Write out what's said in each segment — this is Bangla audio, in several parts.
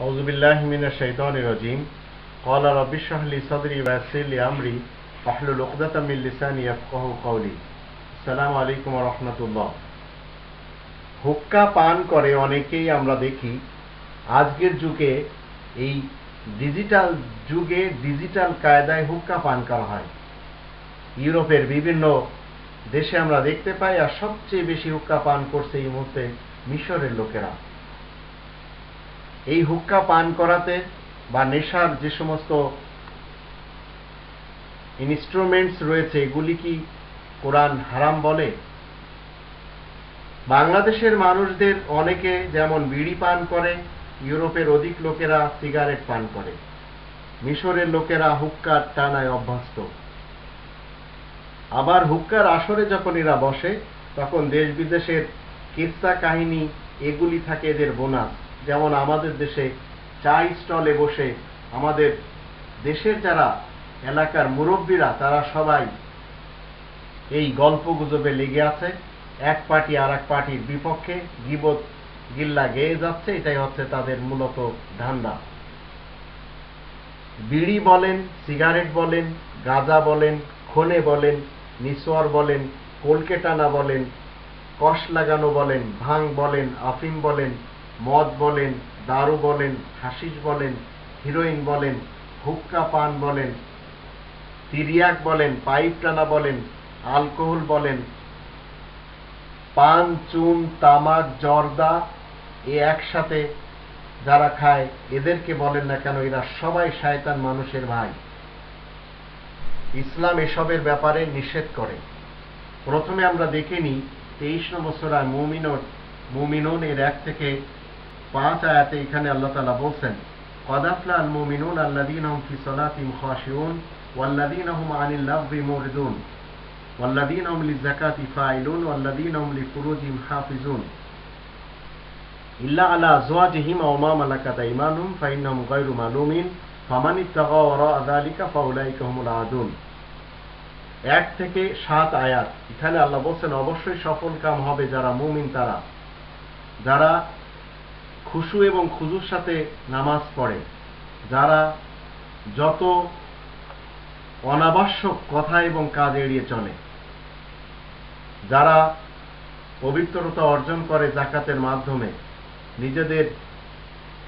أعوذ بالله من الشيطان الرجيم قال رب اشرح لي صدري ويسر لي أمري واحلل عقدة من لساني يفقهوا قولي السلام عليكم ورحمة الله হুক্কা পান করে অনেকেই আমরা দেখি আজকের যুগে এই ডিজিটাল যুগে ডিজিটাল কায়দায় হুক্কা পান করা হয় ইউরোপের বিভিন্ন দেশে আমরা দেখতে পাই আর সবচেয়ে বেশি হুক্কা পান করছে এই মুহূর্তে মিশরের লোকেরা এই হুক্কা পান করাতে বা নেশার যে সমস্ত ইনস্ট্রুমেন্টস রয়েছে, এগুলি কি কোরআন হারাম বলে? বাংলাদেশের মানুষদের অনেকে যেমন বিড়ি পান করে, ইউরোপের অধিক লোকেরা সিগারেট পান করে। মিশরের লোকেরা হুক্কার টানায় অভ্যস্ত। আবার হুক্কার আসরে যখন এরা বসে, তখন দেশ বিদেশের কিস্সা কাহিনী, এগুলি থাকে এদের বোনাস। যেমন আমাদের দেশে চা স্টলে বসে আমাদের দেশের যারা এলাকার মুরব্বীরা, তারা সবাই এই গল্প গুজবে লেগে আছে। এক পার্টি আর এক পার্টির বিপক্ষে গিবত গিল্লা গেয়ে যাচ্ছে, এটাই হচ্ছে তাদের মূলত ধান্দা। বিড়ি বলেন, সিগারেট বলেন, গাঁজা বলেন, খনে বলেন, নিসোয়ার বলেন কলকেটানা বলেন, কষ লাগানো বলেন, ভাং বলেন, আফিম বলেন মদ বলেন, দারু বলেন, হাসিস বলেন, হিরোইন বলেন, হুক্কা পান বলেন, তিরিয়াক বলেন, পাইপ টানা বলেন, আলকোহল বলেন, পান, চুন, তামাক, জর্দা, এ একসাথে যারা খায়, এদেরকে বলেন না কেন, এরা সবাই শয়তান মানুষের ভাই। ইসলাম এসবের ব্যাপারে নিষেধ করে। প্রথমে আমরা দেখে নিই, তেইশ নম্বর সোরায় মুমিনোর মুমিনুন এর এক থেকে পাঁচ আয়াতে এখানে আল্লাহ তালা বলছেন, কদাফলা আল মুমিনুন আল্লাদিন হম ফি সলাতিম ওয়াল্লাদিন হম আনিল লাভি মুরদুন ওয়াল্লাদিন হম লিজাকাতি ফাইলুন ওয়াল্লাদিন হম লিফুরুজিম হাফিজুন ইল্লা আলা আজওয়াজিহিম আও মালাকাত আইমানুহুম ফাইন্নাহুম গায়রু মালুমিন ফামান ইত্তাগা ওয়ারা যালিকা হুমুল আদুন এক থেকে সাত আয়াত। এখানে আল্লাহ বলছেন, অবশ্যই সফল কাম হবে যারা মুমিন তারা। যারা খুশু এবং খুজুর সাথে নামাজ পড়ে। যারা যত অনাবশ্যক কথা এবং কাজ এড়িয়ে চলে, যারা পবিত্রতা অর্জন করে জাকাতের মাধ্যমে, নিজেদের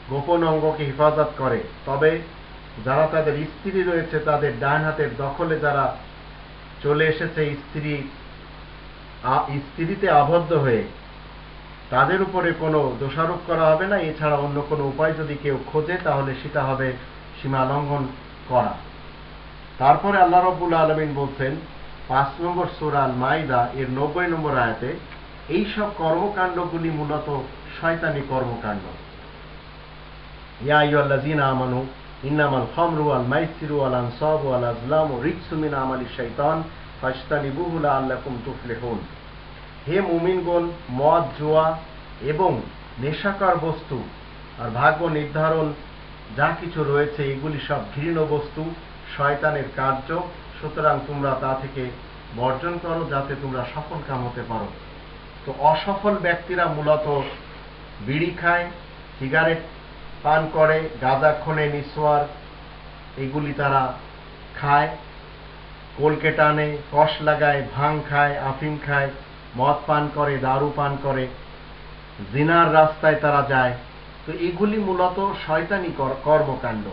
গোপন অঙ্গকে হেফাজত করে, তবে যারা তাদের স্ত্রী রয়েছে, তাদের ডান হাতের দখলে যারা চলে এসেছে, স্ত্রী স্ত্রীতে আবদ্ধ হয়ে তাদের উপরে কোনো দোষারোপ করা হবে না। এছাড়া অন্য কোনো উপায় যদি কেউ খোঁজে, তাহলে সেটা হবে সীমা লঙ্ঘন করা। তারপরে আল্লাহ রব্বুল আলমিন বলছেন, পাঁচ নম্বর সুরাল মাইদা এর নব্বই নম্বর আয়াতে, এই সব কর্মকাণ্ডগুলি মূলত শয়তানি কর্মকাণ্ড। ইয়া আইয়ুহাল্লাযীনা আমানু, ইন্নামাল খামরু ওয়াল মাইসিরু ওয়াল আনসাবু ওয়াল আজলামু রিজসুম মিন আমালি তুফলিহুন। হে মুমিনগণ, মদ, জোয়া এবং নেশাকর বস্তু আর ভাগ্য নির্ধারণ, যা কিছু রয়েছে, এগুলি সব ঘৃণ বস্তু, শয়তানের কার্য। সুতরাং তোমরা তা থেকে বর্জন করো, যাতে তোমরা সফল কাম হতে পারো। তো অসফল ব্যক্তিরা মূলত বিড়ি খায়, সিগারেট পান করে, গাঁজা খনে, নিঃসোয়ার, এগুলি তারা খায়, কোলকে টানে, কষ লাগায়, ভাং খায়, আফিম খায়। মদ পান করে, দারু পান করে, জিনার রাস্তায় তারা যায়। তো এগুলি মূলত শয়তানি কর্মকাণ্ড।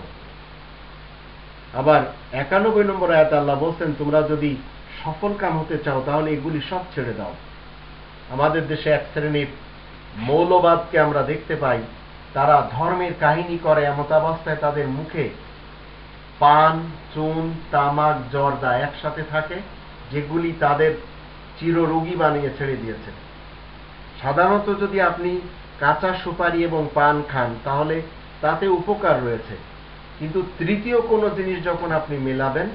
আবার একানব্বই নম্বর আয়াত আল্লাহ বলছেন, তোমরা যদি সফল কাম হতে চাও, তাহলে এগুলি সব ছেড়ে দাও। আমাদের দেশে এক শ্রেণির মৌলবাদকে আমরা দেখতে পাই, তারা ধর্মের কাহিনী করে এমতাবস্থায় তাদের মুখে পান, চুন, তামাক, জর্দা একসাথে থাকে, যেগুলি তাদের চিররোগী বানিয়ে ছেড়ে দিয়েছে সাধারণত যদি আপনি কাঁচা সুপারি এবং পান খান, তাহলে তাতে উপকার রয়েছে। কিন্তু তৃতীয় কোনো জিনিস যখন আপনি মেলাবেন,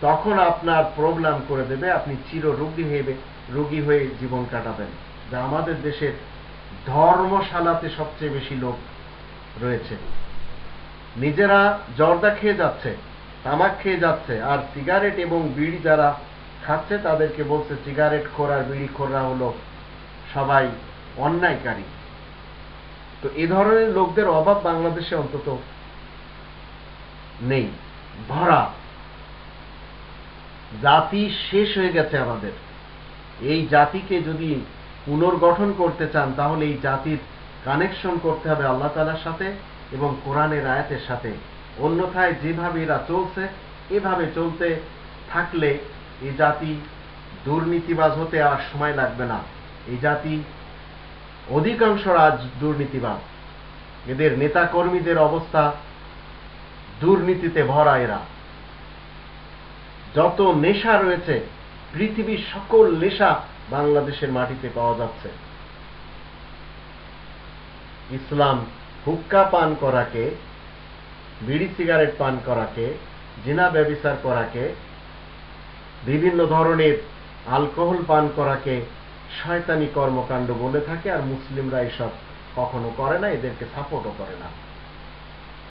তখন আপনার প্রবলেম করে দেবে, আপনি চির রোগী হয়ে রোগী হয়ে জীবন কাটাবেন। যা আমাদের দেশের ধর্মশালাতে সবচেয়ে বেশি লোক রয়েছে। নিজেরা জর্দা খেয়ে যাচ্ছে, তামাক খেয়ে যাচ্ছে, আর সিগারেট এবং বিড়ি যারা খাচ্ছে, তাদেরকে বলছে সিগারেট খোর বিড়ি খোররা হলো সবাই অন্যায়কারী। তো এ ধরনের লোকদের অভাব বাংলাদেশে অন্তত নেই। ভরা। জাতি শেষ হয়ে গেছে আমাদের। এই জাতিকে যদি পুনর্গঠন করতে চান, তাহলে এই জাতির কানেকশন করতে হবে আল্লাহ তালার সাথে এবং কোরআনের আয়াতের সাথে। অন্যথায় যেভাবে এরা চলছে, এভাবে চলতে থাকলে এই জাতি দুর্নীতিবাজ হতে আর সময় লাগবে না। এই জাতি অধিকাংশ রাজ দুর্নীতিবাজ। এদের নেতা কর্মীদের অবস্থা দুর্নীতিতে ভরা এরা। যত নেশা রয়েছে, পৃথিবীর সকল নেশা বাংলাদেশের মাটিতে পাওয়া যাচ্ছে। ইসলাম হুক্কা পান করাকে, বিড়ি সিগারেট পান করাকে, জিনা ব্যবিচার করাকে বিভিন্ন ধরনের আলকোহল পান করাকে শয়তানি কর্মকাণ্ড বলে থাকে, আর মুসলিমরা এসব কখনো করে না, এদেরকে সাপোর্টও করে না।